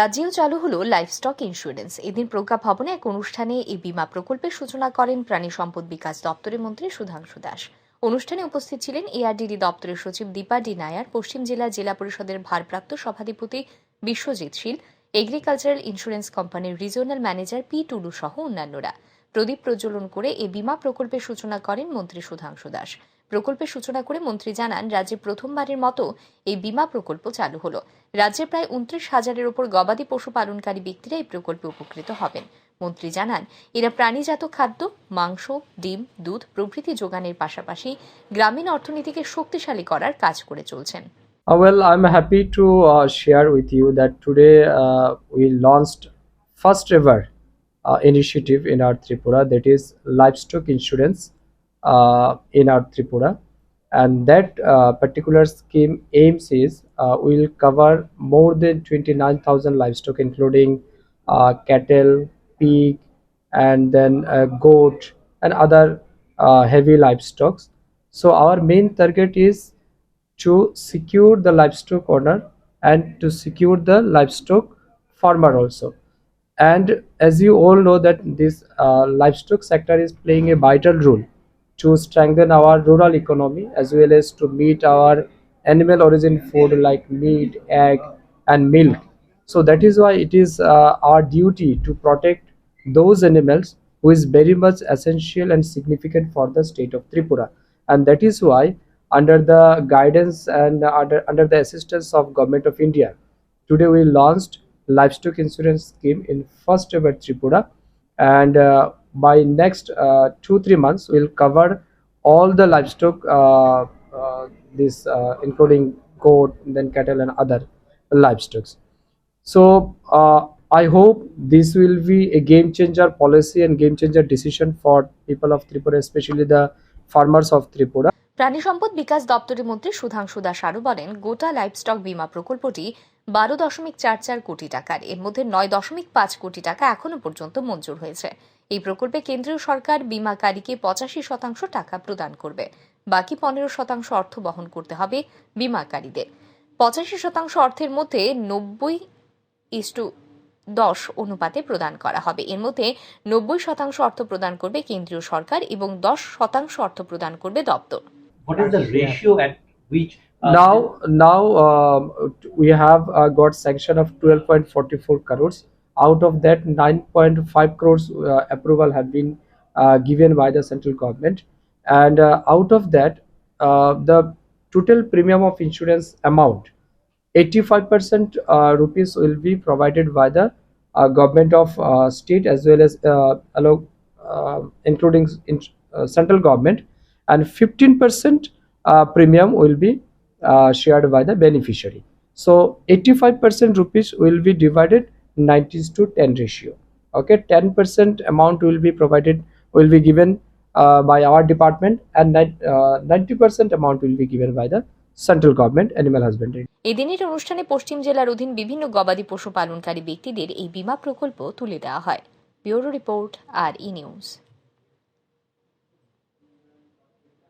রাজ্যেও চালু হলো লাইফস্টক ইন্স্যুরেন্স। এদিন প্রজ্ঞা ভবনে এক অনুষ্ঠানে এই বীমা প্রকল্পের সূচনা করেন প্রাণী সম্পদ বিকাশ দপ্তরের মন্ত্রী সুধাংশু দাস। অনুষ্ঠানে উপস্থিত ছিলেন এআরডিডি দপ্তরের সচিব দীপা ডি নায়ার, পশ্চিম জেলা জেলা পরিষদের ভারপ্রাপ্ত সভাধিপতি বিশ্বজিৎ শীল, এগ্রিকালচারাল ইন্স্যুরেন্স কোম্পানির রিজিওনাল ম্যানেজার পি টুলু সহ অন্যান্যরা। প্রদীপ প্রজ্বলন করে এই বীমা প্রকল্পের সূচনা করেন মন্ত্রী সুধাংশু দাস। প্রকল্পের সূচনা করে মন্ত্রী জানান রাজ্যে প্রথমবারের মতো এই বীমা প্রকল্প চালু হলো। রাজ্যে প্রায় উনত্রিশ হাজারের ওপর গবাদি পশু পালনকারী ব্যক্তিরা এই প্রকল্পে উপকৃত হবেন। মন্ত্রী জানান এরা প্রাণীজাত খাদ্য মাংস ডিম দুধ প্রভৃতি যোগানের পাশাপাশি গ্রামীণ অর্থনীতিকে শক্তিশালী করার কাজ করে চলছেন। Uh, well, I'm happy to uh, share with you that today uh, we launched first ever uh, initiative in our Tripura that is livestock insurance. In our Tripura, and that uh, particular scheme aims is uh, will cover more than 29,000 livestock, including uh, cattle, pig, and then uh, goat and other uh, heavy livestock. So our main target is to secure the livestock owner and to secure the livestock farmer also. And as you all know that this uh, livestock sector is playing a vital role to strengthen our rural economy as well as to meet our animal origin food like meat egg and milk. So that is why it is uh, our duty to protect those animals who is very much essential and significant for the state of tripura. And that is why under the guidance and under, under the assistance of government of india today we launched livestock insurance scheme in first ever tripura. And uh, by next uh, two three months we'll cover all the livestock uh, uh, this uh, including goat then cattle and other livestock so uh, I hope this will be a game changer policy and game changer decision for people of Tripura, especially the farmers of Tripura. প্রাণী সম্পদ বিকাশ দপ্তরের মন্ত্রী সুধাংশু দাস আরও বলেন গোটা livestock বীমা প্রকল্পটি বারো দশমিক চার চার কোটি টাকার। এর মধ্যে নয় দশমিক পাঁচ কোটি টাকা এখনও পর্যন্ত মঞ্জুর হয়েছে। এই প্রকল্পে কেন্দ্রীয় সরকার বিমাকারীকে পঁচাশি শতাংশ টাকা প্রদান করবে। বাকি পনেরো শতাংশ অর্থ বহন করতে হবে বিমাকারীদের। পঁচাশি শতাংশ অর্থের মধ্যে নব্বই ইস্টু দশ অনুপাতে প্রদান করা হবে। এর মধ্যে নব্বই শতাংশ অর্থ প্রদান করবে কেন্দ্রীয় সরকার এবং দশ শতাংশ অর্থ প্রদান করবে দপ্তর। Which? uh, now now um, we have uh, got sanction of 12.44 crores out of that 9.5 crores uh, approval have been uh, given by the central government and uh, out of that uh, the total premium of insurance amount 85% uh, rupees will be provided by the uh, government of uh, state as well as uh, along, uh, including in, uh, central government and 15% uh, premium will be uh, shared by the beneficiary. So 85% rupees will be divided 90 to 10 ratio. Okay, 10% amount will be provided, will be given uh, by our department, and ni- uh, 90% amount will be given by the central government animal husbandry. এদিনের অনুষ্ঠানে পশ্চিম জেলার অধীন বিভিন্ন গবাদি পশু পালনকারী ব্যক্তিদের এই বীমা প্রকল্প তুলে দেওয়া হয় ব্যুরো রিপোর্ট আর ই নিউজ